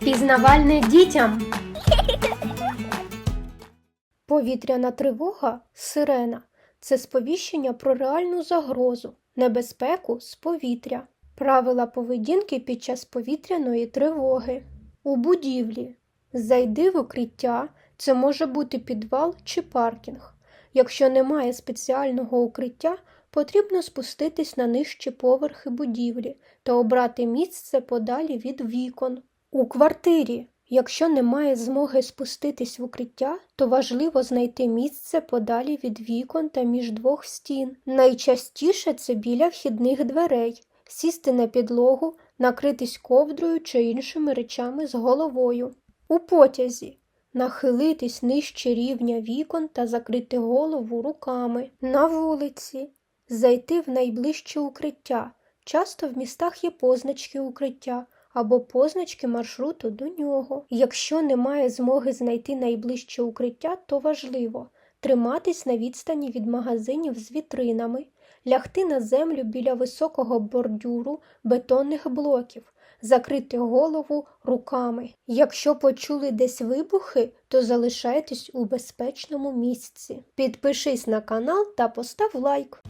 Пізнавальне дітям. Повітряна тривога сирена це сповіщення про реальну загрозу, небезпеку з повітря. Правила поведінки під час повітряної тривоги. У будівлі зайди в укриття, це може бути підвал чи паркінг. Якщо немає спеціального укриття, потрібно спуститись на нижчі поверхи будівлі та обрати місце подалі від вікон. У квартирі, якщо немає змоги спуститись в укриття, то важливо знайти місце подалі від вікон та між двох стін. Найчастіше це біля вхідних дверей, сісти на підлогу, накритись ковдрою чи іншими речами з головою. У потязі нахилитись нижче рівня вікон та закрити голову руками. На вулиці зайти в найближче укриття. Часто в містах є позначки укриття або позначки маршруту до нього. Якщо немає змоги знайти найближче укриття, то важливо триматись на відстані від магазинів з вітринами, лягти на землю біля високого бордюру бетонних блоків, закрити голову руками. Якщо почули десь вибухи, то залишайтесь у безпечному місці. Підпишись на канал та постав лайк.